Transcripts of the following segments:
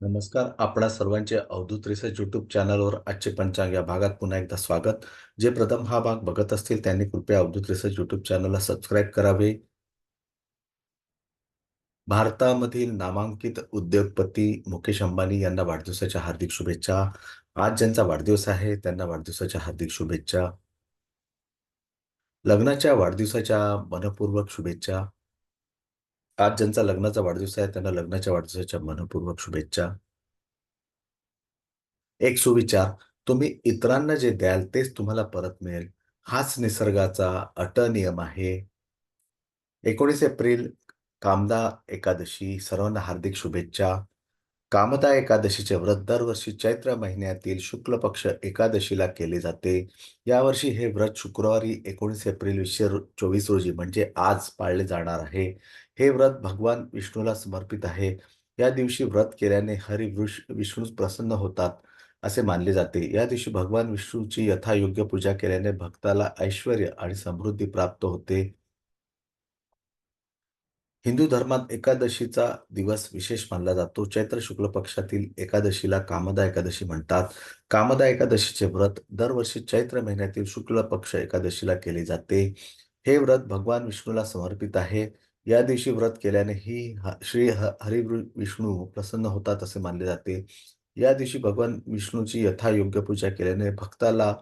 नमस्कार. आपणा सर्वांचे अवधूत रिसर्च युट्यूब चॅनलवर आजचे पंचांग या भागात पुन्हा एकदा स्वागत. जे प्रथम हा भाग बघत असतील त्यांनी कृपया अवधूत रिसर्च युट्यूब चॅनलला सबस्क्राईब करावे. भारतामधील नामांकित उद्योगपती मुकेश अंबानी यांना वाढदिवसाच्या हार्दिक शुभेच्छा. आज ज्यांचा वाढदिवस आहे त्यांना वाढदिवसाच्या हार्दिक शुभेच्छा. लग्नाच्या वाढदिवसाच्या मनपूर्वक शुभेच्छा. आज ज्यांचा लग्नाचा वाढदिवस आहे त्यांना लग्नाच्या वाढदिवसाच्या मनपूर्वक शुभेच्छा. एक सुविचार, तुम्ही इतरांना जे द्याल तेच तुम्हाला परत मिळेल. हाच निसर्गाचा अट नियम आहे. 19 एप्रिल कामदा एकादशी. सर्वांना हार्दिक शुभेच्छा. कामदा एकादशीचे व्रत दरवर्षी चैत्र महिन्यातील शुक्ल पक्ष एकादशीला केले जाते. यावर्षी हे व्रत शुक्रवारी 19 एप्रिल 2024 रोजी म्हणजे आज पाळले जाणार आहे. हे व्रत भगवान विष्णूला समर्पित आहे. या दिवशी व्रत केल्याने हरी विष्णू प्रसन्न होतात असे मानले जाते. या दिवशी भगवान विष्णूची यथायोग्य पूजा केल्याने भक्ताला ऐश्वर्य आणि समृद्धी प्राप्त होते. हिंदू धर्मात एकादशीचा दिवस विशेष मानला जातो. चैत्र शुक्ल पक्षातील एकादशीला कामदा एकादशी म्हणतात. कामदा एकादशीचे व्रत दरवर्षी चैत्र महिन्यातील शुक्ल पक्ष एकादशीला केले जाते. हे व्रत भगवान विष्णूला समर्पित आहे. या दिवशी व्रत केल्याने ही श्री हरी विष्णू प्रसन्न होतात असे मानले जाते. या दिवशी भगवान विष्णूची यथायोग्य पूजा केल्याने भक्ताला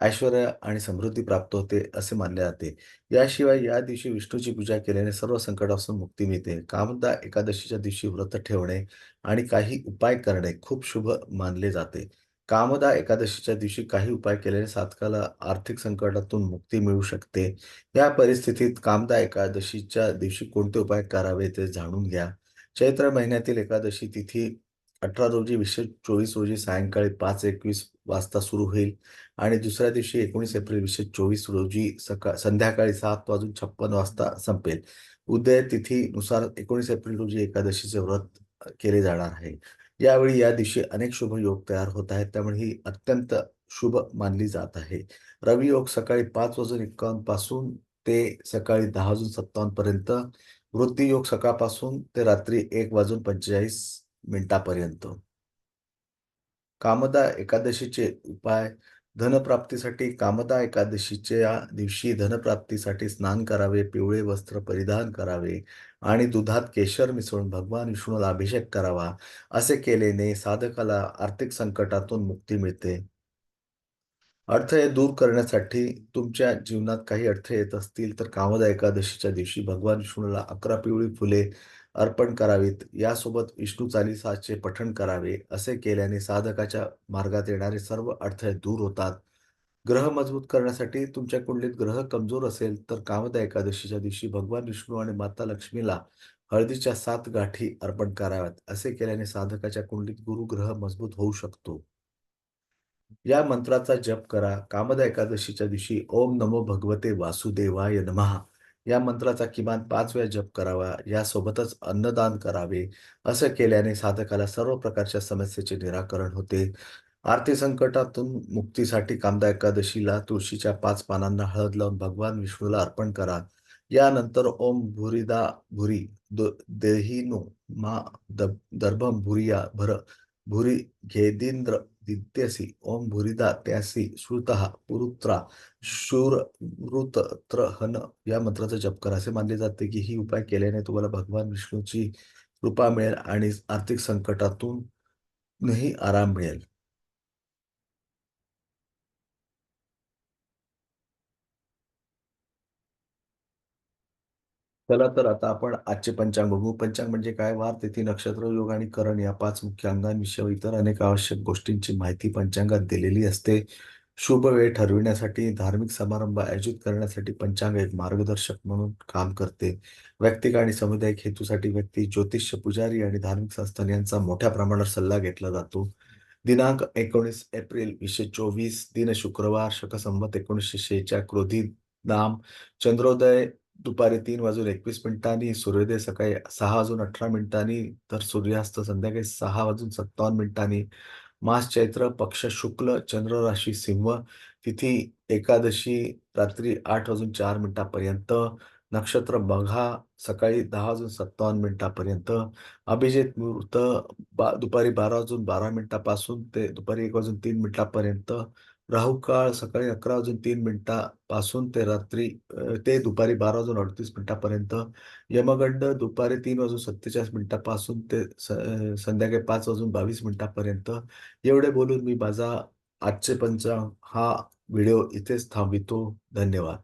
ऐश्वर्य आणि समृद्धी प्राप्त होते असे मानले जाते. याशिवाय या दिवशी विष्णूची पूजा केल्याने सर्व संकटापासून मुक्ती मिळते. कामदा एकादशीच्या दिवशी व्रत ठेवणे आणि काही उपाय करणे खूप शुभ मानले जाते. कामदा एकादशीच्या दिवशी काही उपाय केल्याने साधकाला आर्थिक संकटातून मुक्ती मिळू शकते. या परिस्थितीत कामदा एकादशीच्या दिवशी कोणते उपाय करावे ते जाणून घ्या. चैत्र महिन्यातील एकादशी तिथी अठरा रोजी विशेष चोवीस रोजी सायंकाळी पाच एकवीस वाजता सुरू होईल आणि दुसऱ्या दिवशी एकोणीस एप्रिल विशेष चोवीस रोजी सकाळ संध्याकाळी सात वाजून छप्पन वाजता संपेल. उदय तिथीनुसार एकोणीस एप्रिल रोजी एकादशीचे व्रत केले जाणार आहे. यावेळी या दिवशी अनेक शुभ योग तयार होत आहेत त्यामुळे ही अत्यंत शुभ मानली जात आहे. रवी योग सकाळी पाच वाजून एक्कावन्नपासून ते सकाळी दहा वाजून सत्तावन्न पर्यंत. वृत्ती योग सकाळपासून ते रात्री एक वाजून पंचेचाळीस मिनिटापर्यंत. कामदा एकादशीचे उपाय धनप्राप्तीसाठी कामदा एकादशीच्या दिवशी धनप्राप्तीसाठी स्नान करावे, पिवळे वस्त्र परिधान करावे आणि दुधात केशर मिसळून भगवान विष्णूला अभिषेक करावा. असे केल्याने साधकाला आर्थिक संकटातून मुक्ती मिळते. अडथळे दूर करण्यासाठी तुमच्या जीवनात काही अडथळे येत असतील तर कामदा एकादशीच्या दिवशी भगवान विष्णूला अकरा पिवळी फुले अर्पण करावीत. यासोबत विष्णू चालिसाचे पठण करावे. असे केल्याने साधकाच्या मार्गात येणारे सर्व अडथळे दूर होतात. ग्रह मजबूत करण्यासाठी तुमच्या कुंडलीत ग्रह कमजोर असेल तर कामदा एकादशीच्या दिवशी भगवान विष्णू आणि माता लक्ष्मीला हळदीच्या सात गाठी अर्पण कराव्यात. असे केल्याने साधकाच्या कुंडलीत गुरु ग्रह मजबूत होऊ शकतो. या मंत्राचा जप करा. कामदा एकादशीच्या दिवशी ओम नमो भगवते वासुदेवाय नमः या मंत्राचा किमान पाच वेळा जप करावा. यासोबतच अन्नदान करावे. असं केल्याने साधकाला सर्व प्रकारच्या समस्येचे निराकरण होते. आर्थिक संकटातून मुक्तीसाठी कामदा एकादशीला तुळशीच्या पाच पानांना हळद लावून भगवान विष्णूला अर्पण करा. यानंतर ओम भुरिदा भुरी देहिनो मा दर्भम भुरिया भर भुरी घेदिंद्र दित्यसी ओम भुरिदा त्यासी श्रुतः पुरुत्रा शूरवृतत्रहन या मंत्राचा जप करा. असे मानले जाते की ही उपाय केल्याने तुम्हाला भगवान विष्णूची कृपा मिळेल आणि आर्थिक संकटातूनही आराम मिळेल. चला तर आता आपण आजचे पंचांग बघू. पंचांग म्हणजे काय? वार, तिथी, नक्षत्र, योग आणि करण या पाच मुख्य अंगांविषयी इतर अनेक आवश्यक गोष्टींची माहिती पंचांगात दिलेली असते. शुभ वेळ ठरविण्यासाठी, धार्मिक समारंभ आयोजित करण्यासाठी पंचांग एक मार्गदर्शक म्हणून काम करते. वैयक्तिक आणि सामुदायिक हेतूसाठी व्यक्ती, ज्योतिष पुजारी आणि धार्मिक संस्थान यांचा मोठ्या प्रमाणावर सल्ला घेतला जातो. दिनांक एकोणीस एप्रिल वीसशे चोवीस दिन शुक्रवार शकसंवत एकोणीसशे शेच्या क्रोधी नाम चंद्रोदय दुपारी तीन वाजून एकवीस मिनिटांनी सूर्योदय सकाळी सहा वाजून अठरा मिनिटांनी तर सूर्यास्त संध्याकाळी सहा वाजून सत्तावन्न मिनिटांनी मास चैत्र पक्ष शुक्ल चंद्र राशी सिंह तिथी एकादशी रात्री आठ वाजून चार मिनिटापर्यंत नक्षत्र बघा सकाळी दहा वाजून 57 मिनिटापर्यंत. अभिजित मुहूर्त बा दुपारी 12 वाजून 12 मिनिटापासून ते दुपारी एक वाजून तीन मिनिटापर्यंत. राहू काळ सकाळी 11 वाजून तीन मिनिटापासून ते रात्री ते दुपारी 12 वाजून 38 मिनिटापर्यंत. यमगंड दुपारी तीन वाजून 47 मिनिटापासून ते स संध्याकाळी पाच वाजून 22 मिनिटापर्यंत. एवढे बोलून मी माझा आजचे पंचांग हा व्हिडिओ इथेच थांबवितो. धन्यवाद.